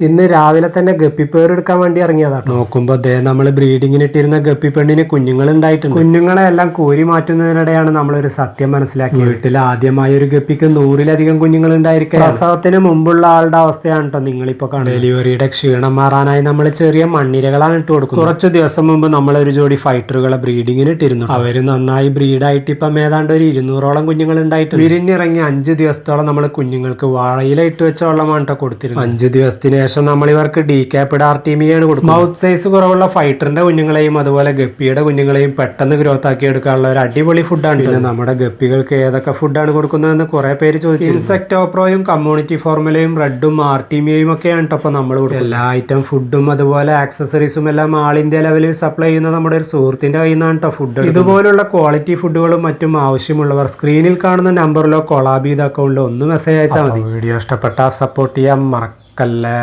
ഇന്ന് രാവിലെ തന്നെ ഗപ്പിപ്പേർ എടുക്കാൻ വേണ്ടി ഇറങ്ങിയതാണ് നോക്കുമ്പോ ദേ നമ്മൾ ബ്രീഡിങ്ങിന് ഇട്ടിരുന്ന ഗപ്പി പെണ്ണിന് കുഞ്ഞുങ്ങൾ ഉണ്ടായിട്ടുണ്ട്. കുഞ്ഞുങ്ങളെ എല്ലാം കോരി മാറ്റുന്നതിനിടെയാണ് നമ്മളൊരു സത്യം മനസ്സിലാക്കി വീട്ടിൽ ആദ്യമായ ഒരു ഗപ്പിക്ക് നൂറിലധികം കുഞ്ഞുങ്ങൾ ഉണ്ടായിരിക്കും പ്രസവത്തിന് മുമ്പുള്ള ആളുടെ അവസ്ഥയാണ് കേട്ടോ നിങ്ങളിപ്പോ കാണുന്നത്. ഡെലിവറിയുടെ ക്ഷീണം മാറാനായി നമ്മൾ ചെറിയ മണ്ണിരകളാണ് ഇട്ട് കൊടുക്കുന്നത്. കുറച്ച് ദിവസം മുമ്പ് നമ്മൾ ഒരു ജോഡി ഫൈറ്ററുകളെ ബ്രീഡിങ്ങിന് ഇട്ടിരുന്നു അവർ നന്നായി ബ്രീഡായിട്ട് ഇപ്പം ഏതാണ്ട് ഒരു ഇരുന്നൂറോളം കുഞ്ഞുങ്ങൾ ഉണ്ടായിട്ടുണ്ട്. വിരിഞ്ഞിറങ്ങി അഞ്ച് ദിവസത്തോളം നമ്മൾ കുഞ്ഞുങ്ങൾക്ക് വാഴയില ഇട്ട് വെച്ച വെള്ളമാണ് കേട്ടോ കൊടുത്തിരുന്നത്. അഞ്ച് ദിവസത്തിന് ശേഷം നമ്മൾ ഇവർക്ക് ഡി ക്യാപ്പിഡ് ആർട്ടിമിയാണ് കൊടുക്കുന്നത്. മൗത്ത് സൈസ് കുറവുള്ള ഫൈറ്ററിന്റെ കുഞ്ഞുങ്ങളെയും അതുപോലെ ഗപ്പിയുടെ കുഞ്ഞുങ്ങളെയും പെട്ടെന്ന് ഗ്രോത്ത് ആക്കി എടുക്കാനുള്ള ഒരു അടിപൊളി ഫുഡാണ് പിന്നെ നമ്മുടെ ഗപ്പികൾക്ക് ഏതൊക്കെ ഫുഡാണ് കൊടുക്കുന്നതെന്ന് കുറെ പേര് ചോദിച്ചു ഇൻസെക്ടോപ്രോയും കമ്മ്യൂണിറ്റി ഫോർമുലയും റെഡും ആർട്ടിമിയയും ഒക്കെയാണ് കേട്ടോ നമ്മൾ കൊടുക്കുന്നത്. എല്ലാ ഐറ്റം ഫുഡും അതുപോലെ ആക്സസറീസും എല്ലാം ആൾ ഇന്ത്യ ലെവലിൽ സപ്ലൈ ചെയ്യുന്ന നമ്മുടെ ഒരു സുഹൃത്തിന്റെ കയ്യിൽ നിന്നാണ് കേട്ടോ ഫുഡ് ഇതുപോലുള്ള ക്വാളിറ്റി ഫുഡുകളും മറ്റും ആവശ്യമുള്ളവർ സ്ക്രീനിൽ കാണുന്ന നമ്പറിലോ കൊളാബീത് അക്കൗണ്ടിലോ ഒന്ന് മെസ്സേജ് അയച്ചാൽ മതി. വീഡിയോ ഇഷ്ടപ്പെട്ടാൽ സപ്പോർട്ട് ചെയ്യാൻ മറക്കല്ലേ.